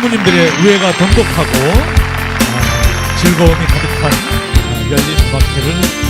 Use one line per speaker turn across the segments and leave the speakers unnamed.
신부님들의 우애가 돈독하고 아, 즐거움이 가득한 아, 열린 음악회를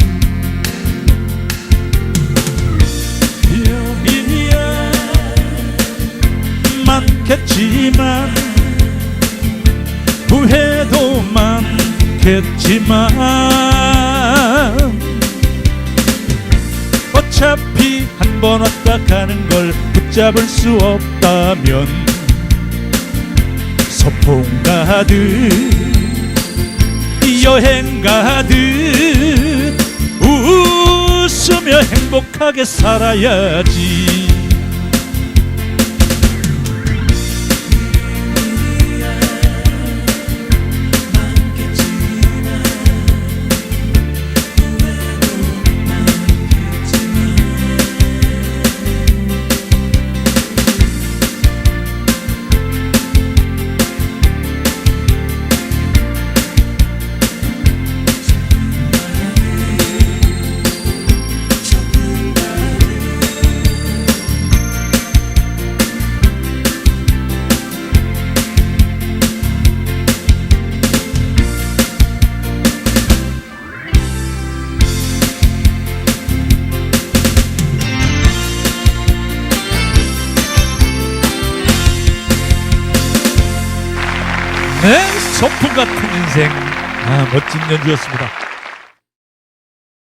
많겠지만 후회도 많겠지만 어차피 한 번 왔다 가는 걸 붙잡을 수 없다면 소풍 가듯 여행 가듯 웃으며 행복하게 살아야지 네, 소풍 같은 인생. 아, 멋진 연주였습니다.